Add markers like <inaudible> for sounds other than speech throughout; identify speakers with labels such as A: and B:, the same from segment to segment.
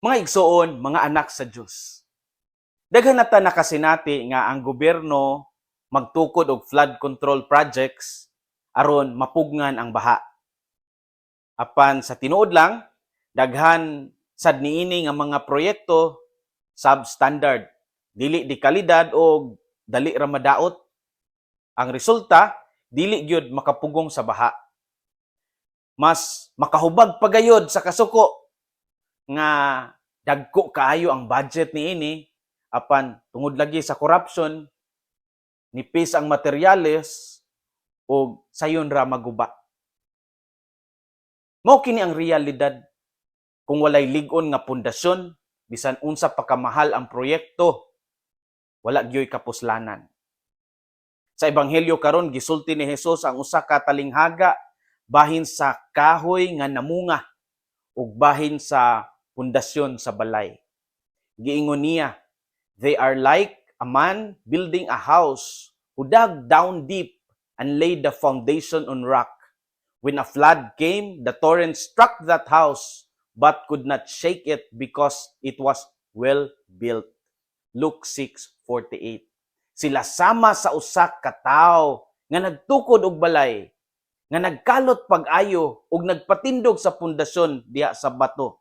A: Mga igsoon, mga anak sa Dios. Daghan na ta nakasinati nga ang gobyerno magtukod og flood control projects aron mapugngan ang baha. Apan sa tinuod lang, daghan sad niini nga mga proyekto substandard, dili di kalidad o dali ra madaot. Ang resulta, dili gyud makapugong sa baha. Mas makahubag pagayod sa kasuko nga dagko kaayo ang budget niini apan tungod lagi sa corruption nipis ang materyales o sayon ra maguba. Mao kini ang realidad kung walay lig-on nga pundasyon bisan unsa pa kamahal ang proyekto wala gyoy kapuslanan. Sa ebanghelyo karon gisulti ni Hesus ang usa ka talinghaga bahin sa kahoy nga namunga ug bahin sa pundasyon sa balay. Giingon niya, they are like a man building a house who dug down deep and laid the foundation on rock. When a flood came, the torrent struck that house but could not shake it because it was well built. Luke 6:48. Sila sama sa usa ka tawo nga nagtukod og balay, nga nagkalot pag-ayo ug nagpatindog sa pundasyon diha sa bato.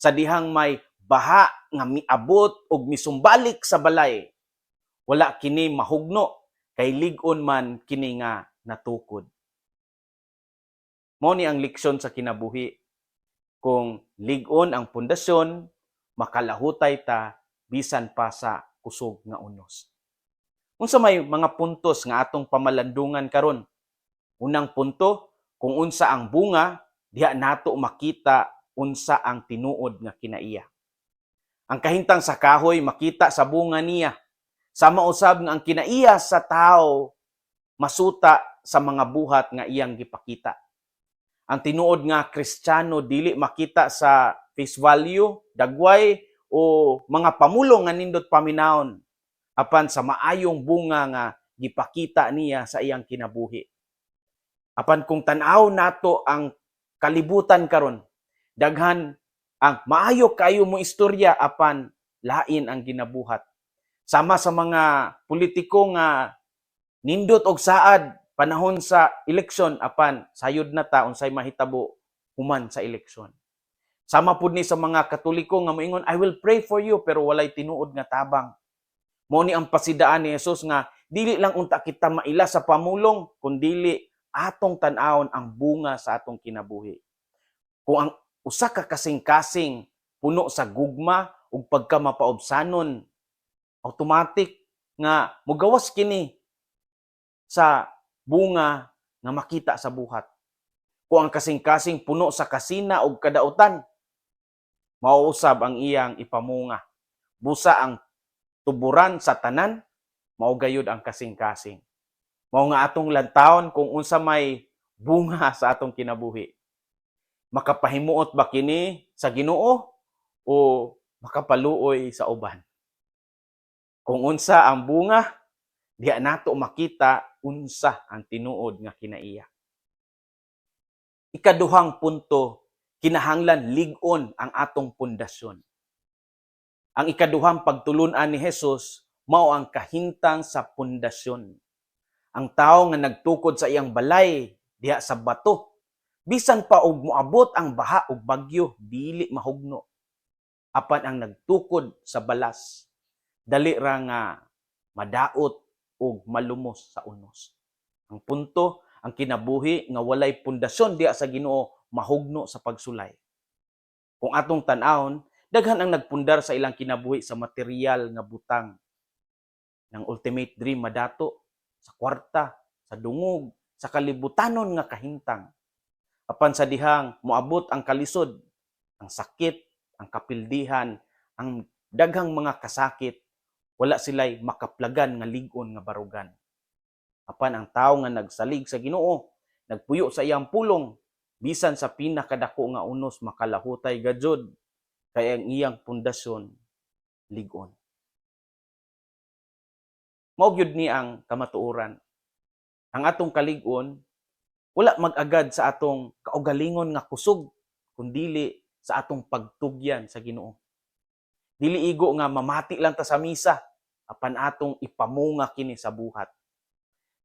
A: Sa dihang may baha nga miabot ug misumbalik sa balay. Wala kini mahugno kay lig-on man kini nga natukod. Mao ni ang leksyon sa kinabuhi. Kung lig-on ang pundasyon, makalahutay ta bisan pa sa kusog nga unos. Unsa may mga puntos nga atong pamalandungan karon? Unang punto, kung unsa ang bunga, diha nato makita unsa ang tinuod nga kinaiya. Ang kahintang sa kahoy makita sa bunga niya. Sama usab nga ang kinaiya sa tao masuta sa mga buhat nga iyang gipakita. Ang tinuod nga Kristiyano dili makita sa face value, dagway o mga pamulong nga nindot paminawon apan sa maayong bunga nga gipakita niya sa iyang kinabuhi. Apan kung tan-aw nato ang kalibutan karon, daghan ang maayo kayo mo istorya apan lain ang ginabuhat. Sama sa mga politiko nga nindot og saad panahon sa eleksyon apan sayod na ta unsay mahitabo human sa eleksyon. Sama pud ni sa mga katoliko nga moingon I will pray for you pero walay tinuod nga tabang. Mao ni ang pasidaan ni Jesus nga dili lang unta kita maila sa pamulong kundili atong tan-awon ang bunga sa atong kinabuhi. Kung ang usa ka kasing-kasing puno sa gugma ug pagka mapaobsanon automatic nga mugawas kini sa bunga nga makita sa buhat. Kung ang kasing-kasing puno sa kasina ug kadautan, mauusab ang iyang ipamunga. Busa ang tuburan sa tanan, mao ang kasing-kasing. Mao nga atong lantawon kung unsa may bunga <laughs> sa atong kinabuhi. Makapahimuot ba kini sa Ginoo o makapaluoy sa uban? Kung unsa ang bunga, diha nato makita unsa ang tinuod nga kinaiya. Ikaduhang punto, kinahanglan lig-on ang atong pundasyon. Ang ikaduhang pagtulunan ni Jesus mao ang kahintang sa pundasyon. Ang tao nga nagtukod sa iyang balay diha sa bato, bisan pa og moabot ang baha ug bagyo, dili mahugno. Apan ang nagtukod sa balas, dali ra nga madaot ug malumos sa unos. Ang punto, ang kinabuhi nga walay pundasyon diha sa Ginoo mahugno sa pagsulay. Kung atong tan-awon, daghan ang nagpundar sa ilang kinabuhi sa material nga butang ng ultimate dream madato sa kwarta, sa dungog, sa kalibutanon nga kahintang. Apan sa dihang moabot ang kalisod, ang sakit, ang kapildihan, ang daghang mga kasakit, wala sila'y makaplagan nga ligon nga barugan. Apan ang tao nga nagsalig sa Ginoo, nagpuyo sa iyang pulong, bisan sa pinakadako nga unos makalahutay gajod kay ang iyang pundasyon ligon. Mao gyud ni ang kamatuoran. Ang atong kalig-on wala mag-agad sa atong kaugalingon nga kusog kundili sa atong pagtugyan sa Ginoo. dili igo nga mamati lang ta sa misa apan atong ipamunga kini sa buhat.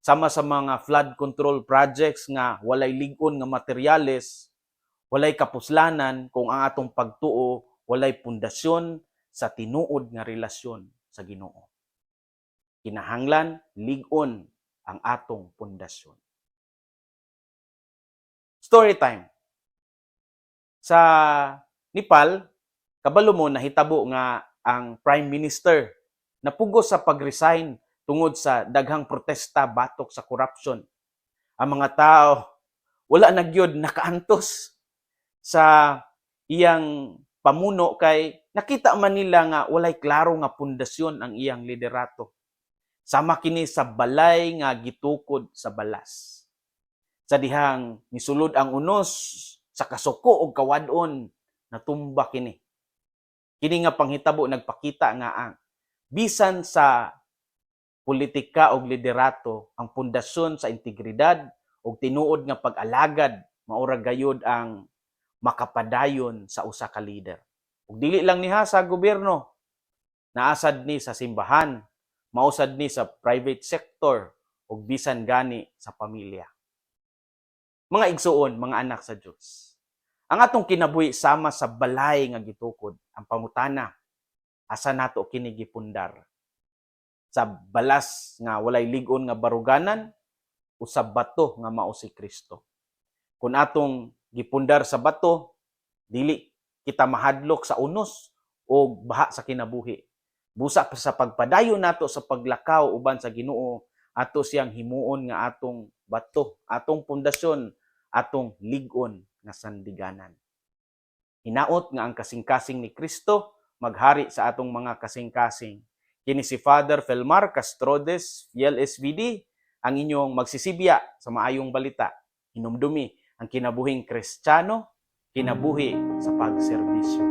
A: Sama sa mga flood control projects nga walay lig-on nga materyales walay kapuslanan kung ang atong pagtuo walay pundasyon sa tinuod nga relasyon sa Ginoo. Kinahanglan lig-on ang atong pundasyon story time sa Nepal kabalo mo nahitabo nga ang prime minister napugos sa pag-resign tungod sa daghang protesta batok sa corruption. Ang mga tao wala na gyud nakaantos sa iyang pamuno kay nakita man nila nga walay klaro nga pundasyon ang iyang liderato. Sama kini sa balay nga gitukod sa balas. Sa dihang misulod ang unos sa kasuko og kawadon natumba kini. Kini nga panghitabo nagpakita nga ang bisan sa politika og liderato ang pundasyon sa integridad ug tinuod nga pag-alagad maura gayud ang makapadayon sa usa ka leader. Ug dili lang niha sa gobyerno, naasad ni sa simbahan, mausad ni sa private sector ug bisan gani sa pamilya. Mga igsuon, mga anak sa Dios. Ang atong kinabuhi sama sa balay nga gitukod, ang pangutana asa nato kini gipundar sa balas nga walay lig-on nga baruganan o sa bato nga mao si Kristo. Kung atong gipundar sa bato, dili kita mahadlok sa unos o baha sa kinabuhi. Busa sa pagpadayon nato sa paglakaw uban sa Ginoo, ato siyang himuon nga atong bato, atong pundasyon, atong lig-on nga sandiganan. Hinaot nga ang kasing-kasing ni Kristo maghari sa atong mga kasing-kasing. Kini si Father Felmar Castrodes, Fiel SVD, ang inyong magsisibya sa maayong balita. Hinumdumi ang kinabuhing kristyano, kinabuhi sa pagserbisyo.